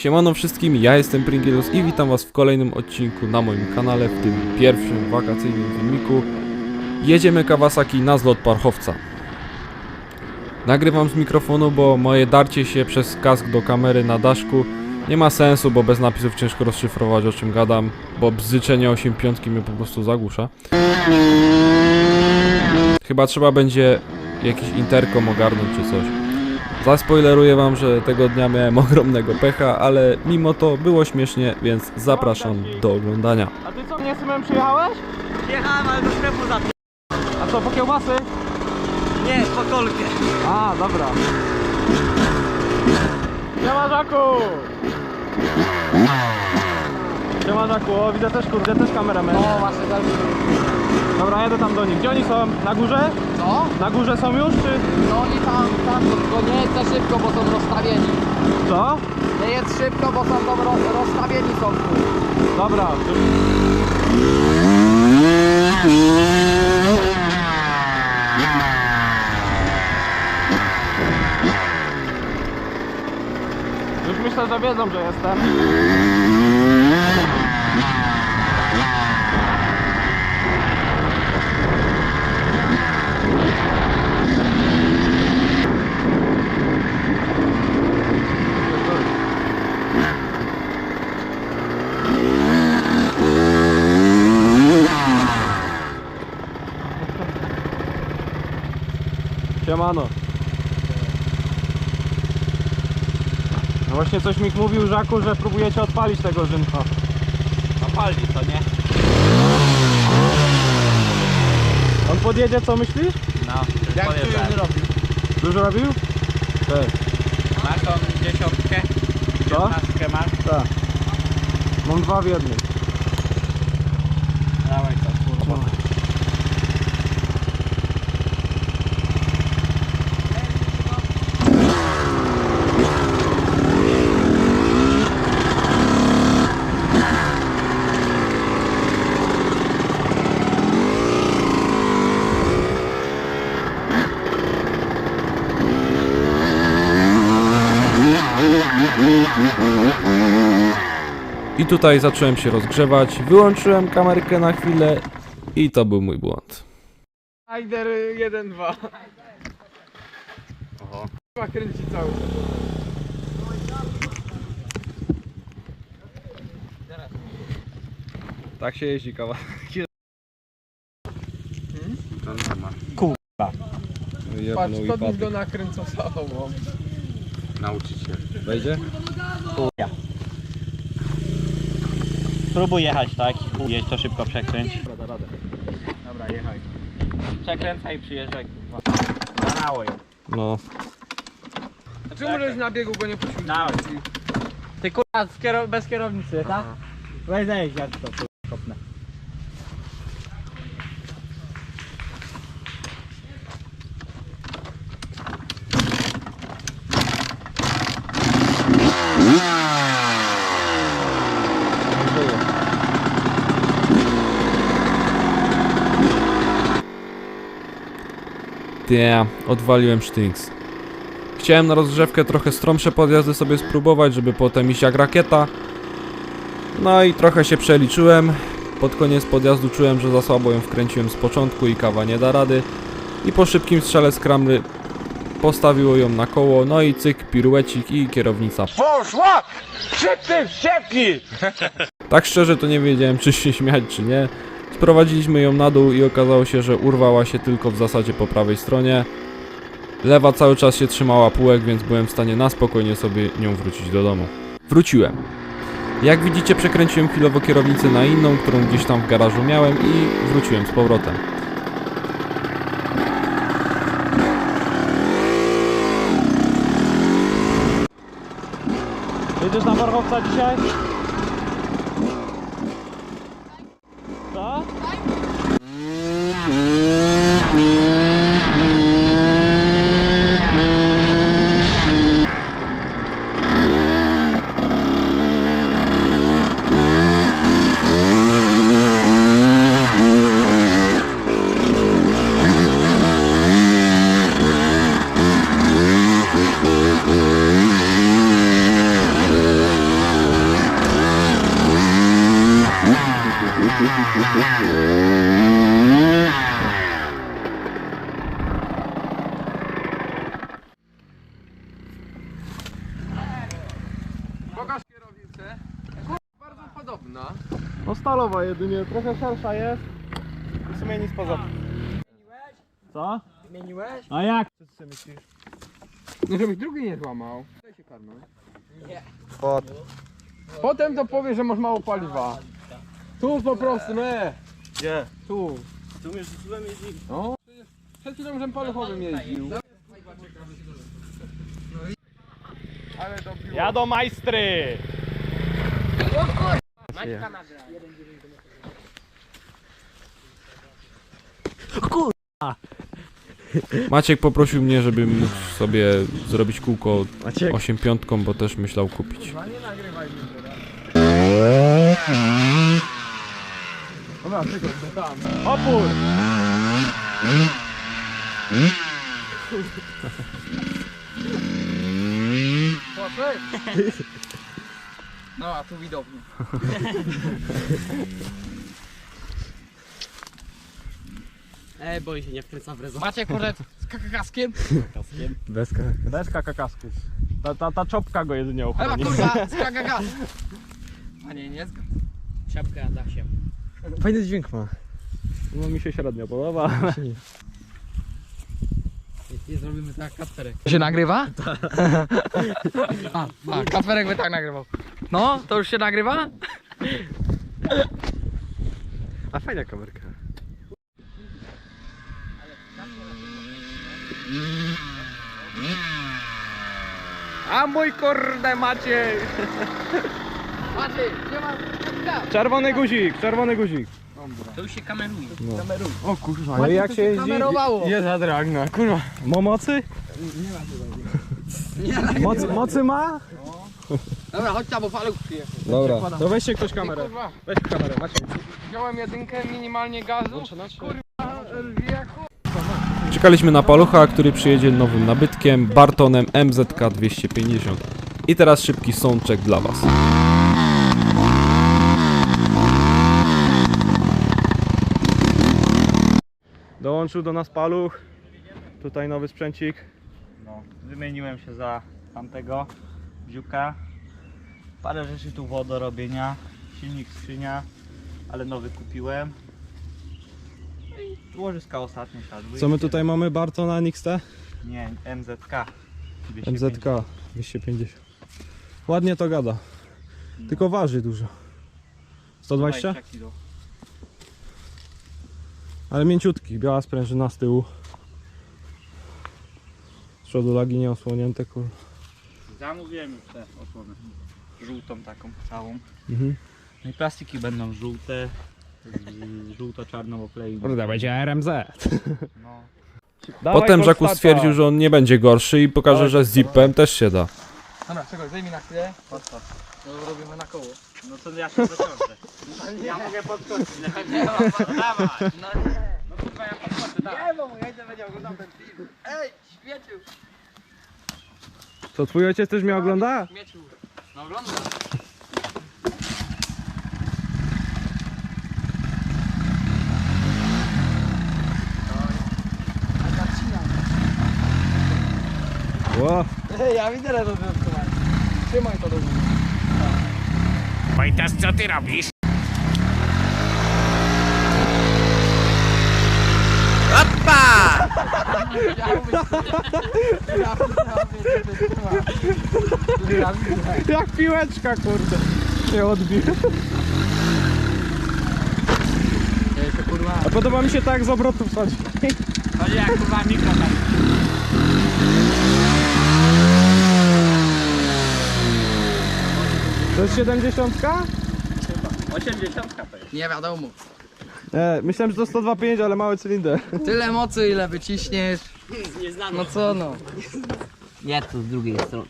Siemano wszystkim, ja jestem Pringilus i witam was w kolejnym odcinku na moim kanale, w tym pierwszym wakacyjnym filmiku. Jedziemy Kawasaki na zlot parchowca. Nagrywam z mikrofonu, bo moje darcie się przez kask do kamery na daszku nie ma sensu, bo bez napisów ciężko rozszyfrować o czym gadam, bo bzyczenie 8 piątki mnie po prostu zagłusza. Chyba trzeba będzie jakiś interkom ogarnąć czy coś. Zaspoileruję wam, że tego dnia miałem ogromnego pecha, ale mimo to było śmiesznie, więc zapraszam do oglądania. A ty co, nie Symem przyjechałeś? Jechałem, ale do sklepu za A co, po kiełbasy? Nie, po kolkę. A, dobra. Siema Żaku! Siema Żaku, o widzę też kurde, też kameramen. No właśnie tak. Dobra, jedę tam do nich. Gdzie oni są? Na górze? Co? Na górze są już, czy No oni tam, tam, tylko nie jedź za szybko, bo są rozstawieni. co? Nie jedź szybko, bo są tam ro, rozstawieni są tu. Dobra. Już myślę, że wiedzą, że jestem. Siemano. No właśnie coś mi mówił Żaku, że próbujecie odpalić tego Rzymka. Opalni to, nie? On podjedzie, co myślisz? No, jak tu już robił? Dużo robił? Tak. Masz tą dziesiątkę? Co? Piętnastkę masz? Tak. Mam dwa w jednym. Dawaj to, kurwa. I tutaj zacząłem się rozgrzewać, wyłączyłem kamerkę na chwilę i to był mój błąd. Aider 1-2. Oho. Chyba kręci cały. Tak się jeździ kawa. To nie ma. Patrz, podnieś go nakręcą całą. Nauczyć się. Wejdzie? Spróbuj jechać tak, jedź to szybko przekręć. Dobra, radę. Dobra, jechaj. Przekręcaj i przyjeżdżaj. Zanało ją. No. A czemu żeś na biegu go nie puścił? Dawaj. Ty kurwa z kierow- bez kierownicy, tak? Weź ja to Damn, odwaliłem sztynks. Chciałem na rozgrzewkę trochę stromsze podjazdy sobie spróbować, żeby potem iść jak rakieta. No i trochę się przeliczyłem. Pod koniec podjazdu czułem, że za słabo ją wkręciłem z początku i kawa nie da rady. I po szybkim strzale z kramry postawiło ją na koło, no i cyk, piruecik i kierownica. Poszła! Szybcy wściekli! Tak szczerze to nie wiedziałem czy się śmiać czy nie. Sprowadziliśmy ją na dół i okazało się, że urwała się tylko w zasadzie po prawej stronie. Lewa cały czas się trzymała półek, więc byłem w stanie na spokojnie sobie nią wrócić do domu. Wróciłem. Jak widzicie przekręciłem chwilowo kierownicę na inną, którą gdzieś tam w garażu miałem i wróciłem z powrotem. Jedziesz na Warchowca dzisiaj? Trochę szersza jest. W sumie nic poza tym. Co? Zmieniłeś? A jak? Co ty sobie myślisz? No żebyś drugi nie złamał. Daj się karnąć. Nie. Potem to powie, że masz mało paliwa. Tu po prostu, nie. Gdzie? Tu. Tu już złem jeździ. No. Przed chwilą żem paluchowym jeździł. Ale dobiło. Jadą majstry! Maciek poprosił mnie, żebym mógł sobie zrobić kółko Maciek. 8 piątką, bo też myślał kupić. Dobra, tylko tam. Opór! No, a tu widownie. Ej, boi się, nie wkręca w rezon. Macie kurde z kakakaskiem? Deska. Deska kakasków. Ta, ta, ta czopka go jedynie Ewa ochroni. kurwa, z kakakas. A nie, nie zgadzam. Siapka da się. Fajny dźwięk ma. No mi się średnio podoba. Nie zrobimy tak kapterek. To się nagrywa? a, a, kaperek by tak nagrywał. No, to już się nagrywa? A fajna kamerka. A mój kurde Maciej! Macie, nie ma. Czerwony guzik, czerwony guzik. To już się kameruje. O kurwa, No i jak się jeździ? kamerowało. Jest zadragna, kurwa. Ma mocy? Mocy, mocy ma? Dobra, chodź tam, bo paluch przyjechał. Dobra. To weźcie ktoś kamerę. Weź kamerę, Maciej. wziąłem jedynkę, minimalnie gazu. Kurwa, wieku. Czekaliśmy na palucha, który przyjedzie nowym nabytkiem Bartonem MZK 250. I teraz szybki soundcheck dla Was. Dołączył do nas paluch. Tutaj nowy sprzęcik. No, wymieniłem się za tamtego bziuka. Parę rzeczy tu było do robienia. Silnik, skrzynia, ale nowy kupiłem. No łożyska ostatnie siadły. Co my tutaj mamy? Barton NXT? Nie, MZK. 250. MZK 250. Ładnie to gada. Tylko waży dużo. 120? 20 kilo. Ale mięciutki. Biała sprężyna z tyłu. Z przodu lagi nieosłonięte kur. Zamówiłem już te osłony. Żółtą taką całą. Mhm. No i plastiki będą żółte. Żółto-czarną oklei. Kurde, będzie RMZ. No. Potem Żaku stwierdził, że on nie będzie gorszy i pokaże, że z zipem też się da. Dobra, czekaj, zajmij na chwilę. Podskocz. No robimy na koło. No to ja się zaciążę. Ja mogę podskoczyć. Nie ma, Dawaj. No nie. No kurwa, ja podskoczę, tak. Nie, bo mój ojciec będzie oglądał ten film. Ej, śmieciu, Co twój ojciec też mnie ogląda? śmieciu. No oglądam. Ło. Ej, ja widzę, że to wyjątkowanie. Trzymaj to do góry. Wojtas, co ty robisz? Jak piłeczka, kurde. Się odbił. A podoba mi się tak z obrotu wchodzi. Chodzi jak kurwa mikro tam. To jest 70? 80 to jest. Nie wiadomo. Nie, myślałem, że to 102,5, ale mały cylinder. Tyle mocy, ile wyciśniesz. No co no. Nie, tu z drugiej strony.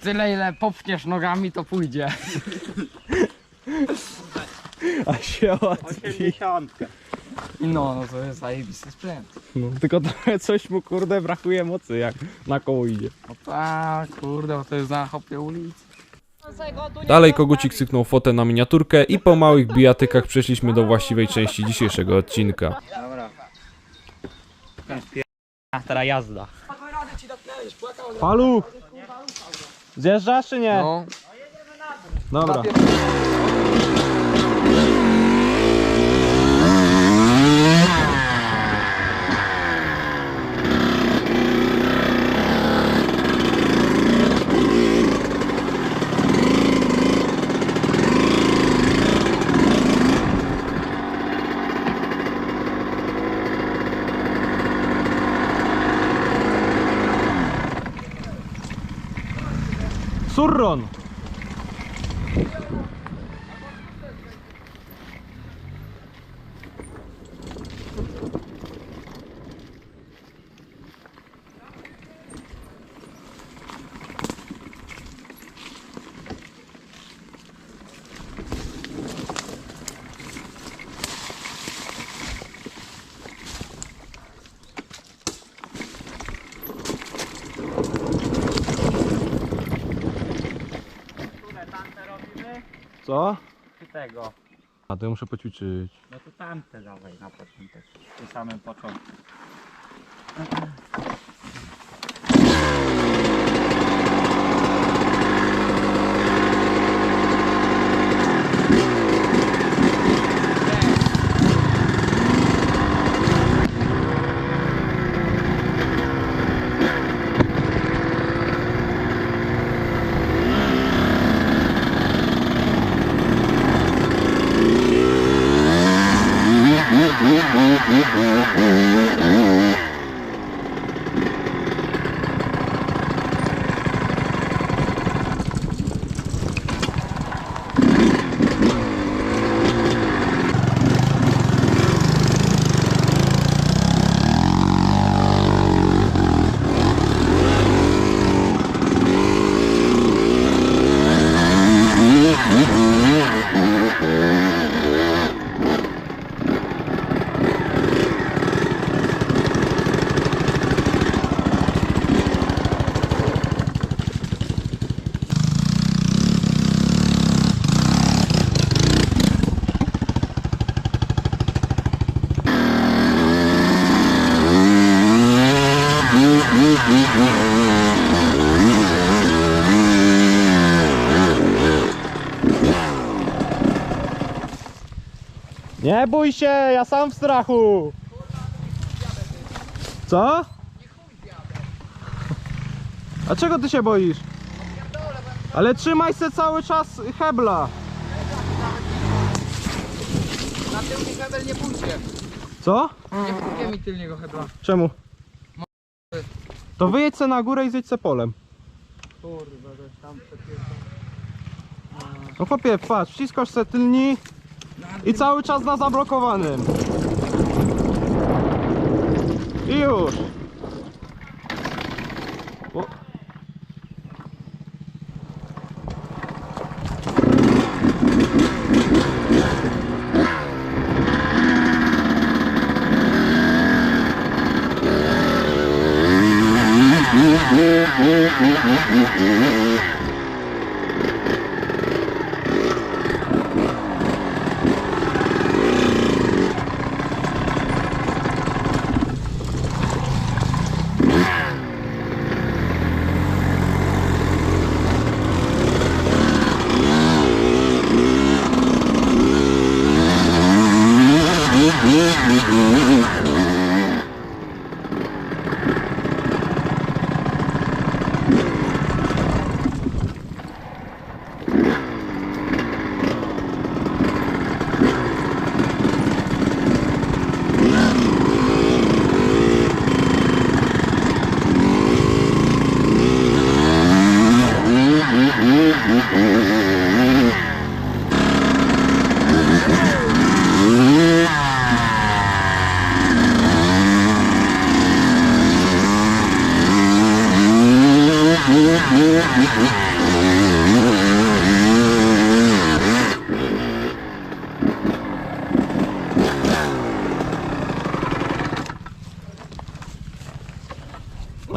Tyle, ile popchniesz nogami, to pójdzie. A się odbi. 80. No, no to jest zajebisty sprzęt. No, tylko trochę coś mu kurde brakuje mocy, jak na koło idzie. No tak, kurde, bo to jest na hopie ulicy. Dalej kogucik syknął fotę na miniaturkę i po małych bijatykach przeszliśmy do właściwej części dzisiejszego odcinka. Teraz jazda. Paluch! Zjeżdżasz czy nie? No. Dobra. Zapier- Co? Czy tego? A to ja muszę poćwiczyć. No to tamte dawaj na początek. W tym samym początku. Nie bój się, ja sam w strachu. Co? A czego ty się boisz? Ale trzymaj se cały czas hebla. Na tylny hebel nie pójdzie. Co? Nie pójdzie mi tylniego hebla. Czemu? To wyjedź se na górę i zjedź se polem. Kurwa, tam No chłopie, patrz, wciskasz se tylni i cały czas na zablokowanym. I już.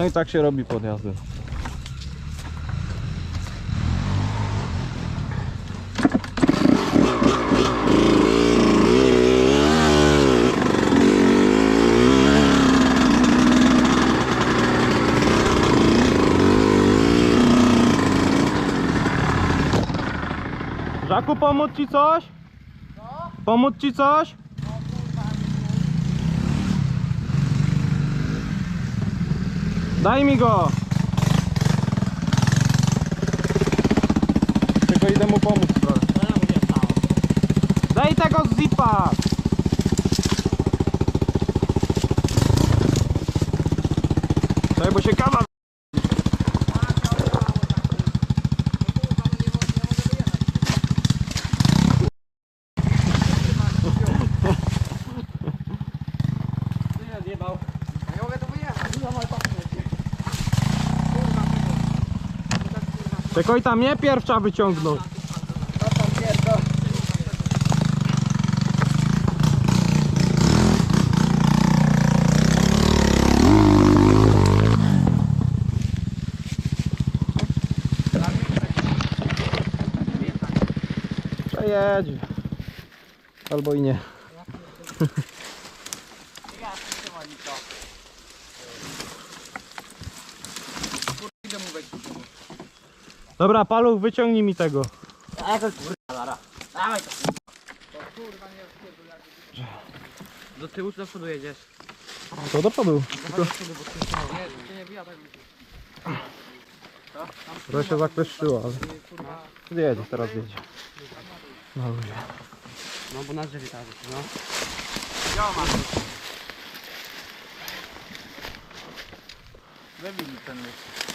No i tak się robi podjazdy. Żaku, pomóc ci coś? Pomóc ci coś? Daj mi go! Tylko idę mu pomóc trochę. Daj tego zipa! Daj, bo się kawa... Czekaj tam mnie pierwsza wyciągnąć. Przejedzie. Albo i nie. Dobra, paluch, wyciągnij mi tego. Do tyłu czy do przodu jedziesz? To do przodu. To się zakleszczyło, ale... Jedzie, teraz jedzie. No ludzie. No bo na drzewie teraz no. Wybili ten łyk.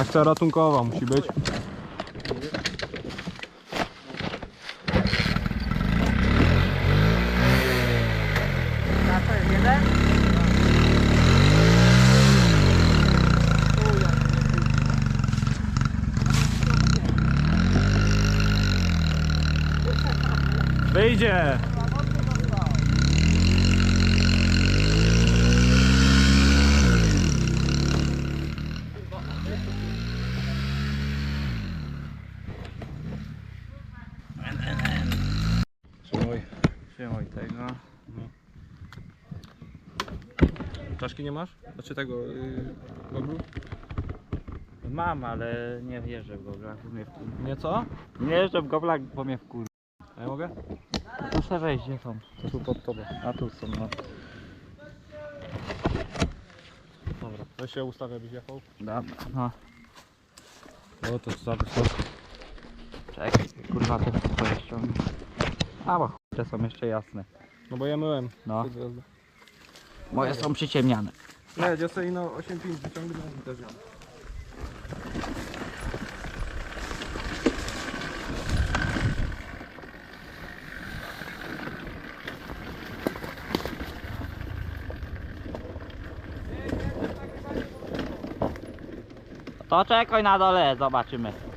Akcja ratunkowa musi być. Wyjdzie! Trzymaj. Trzymaj tego. Czaszki nie masz? Znaczy tego... Yy, goglu? Mam, ale nie wierzę w goglach, bo mnie wkur... Nie co? Nie wierzę w goglach, bo mnie wkur... A ja mogę? Tu se wejść, gdzie są? To tu pod tobą. A tu są, no. Dobra, to się ustawia, byś jechał. Dobra, no. O, to za wysoko. Czekaj, kurwa, to ściągnę. A, bo chuj, te są jeszcze jasne. No bo ja myłem. No. Moje są przyciemniane. Nie, ja sobie no 8,5 wyciągnąłem i też jadę. To czekaj na dole, zobaczymy.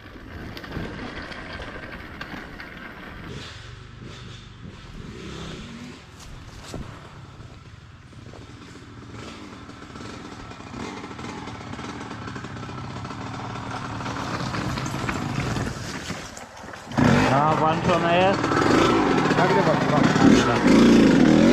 Włączone jest. Nagrywa, chyba.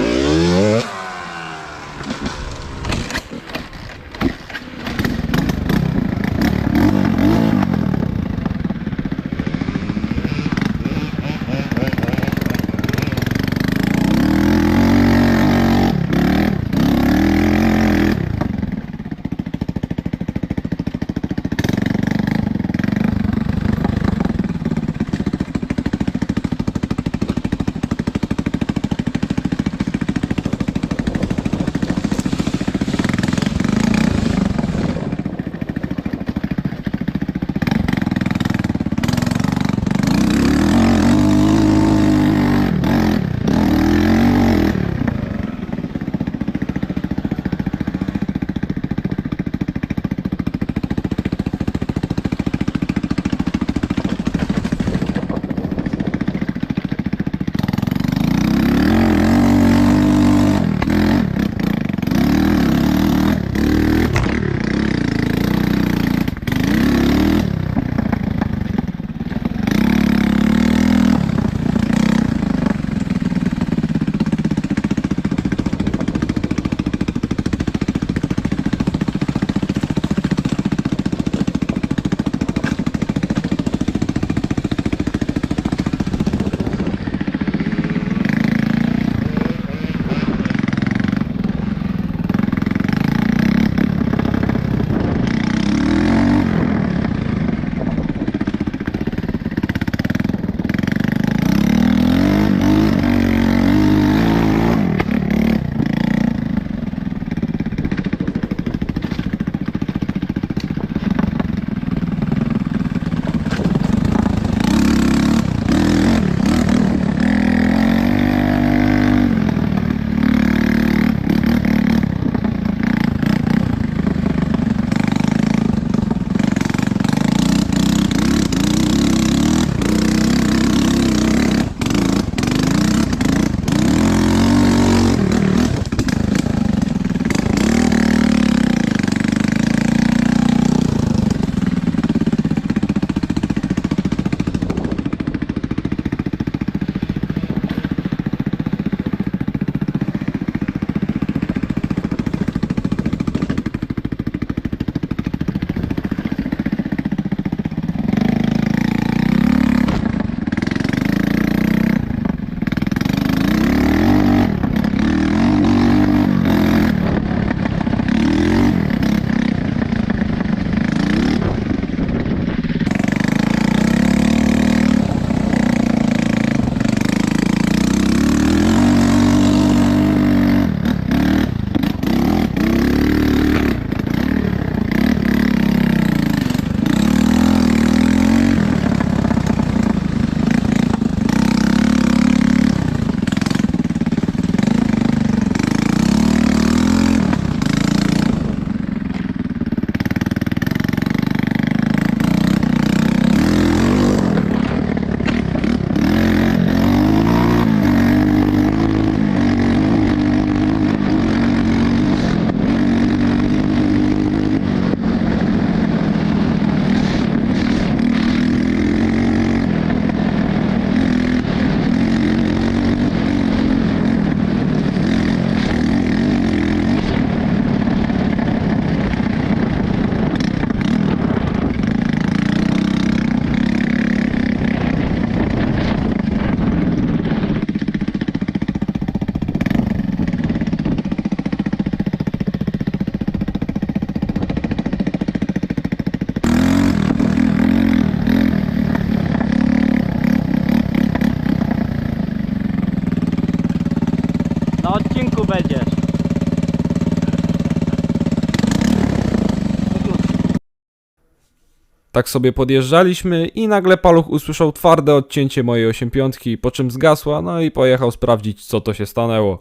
Tak sobie podjeżdżaliśmy i nagle paluch usłyszał twarde odcięcie mojej 85, po czym zgasła, no i pojechał sprawdzić co to się stanęło.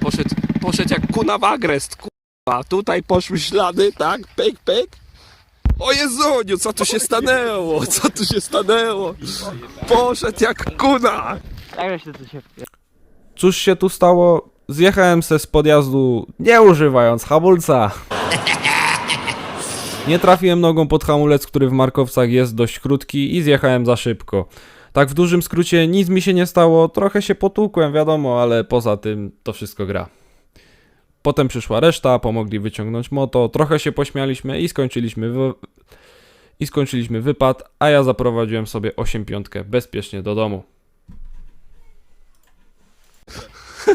Poszedł, poszedł jak kuna w agrest, kurwa. Tutaj poszły ślady, tak? Pyk, pyk. O Jezuniu, co tu się stanęło? Co tu się stanęło? Poszedł jak kuna. Jak się to się... Cóż się tu stało? Zjechałem se z podjazdu nie używając hamulca. Nie trafiłem nogą pod hamulec, który w Markowcach jest dość krótki i zjechałem za szybko. Tak w dużym skrócie nic mi się nie stało, trochę się potłukłem, wiadomo, ale poza tym to wszystko gra. Potem przyszła reszta, pomogli wyciągnąć moto, trochę się pośmialiśmy i skończyliśmy i skończyliśmy wypad, a ja zaprowadziłem sobie 8.5 bezpiecznie do domu.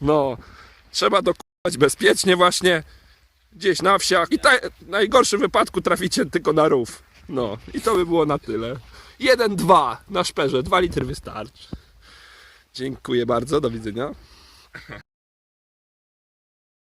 No, trzeba dokupować bezpiecznie właśnie. Gdzieś na wsiach. I ta, w najgorszym wypadku traficie tylko na rów. No, i to by było na tyle. Jeden, dwa na szperze. Dwa litry wystarczy. Dziękuję bardzo, do widzenia.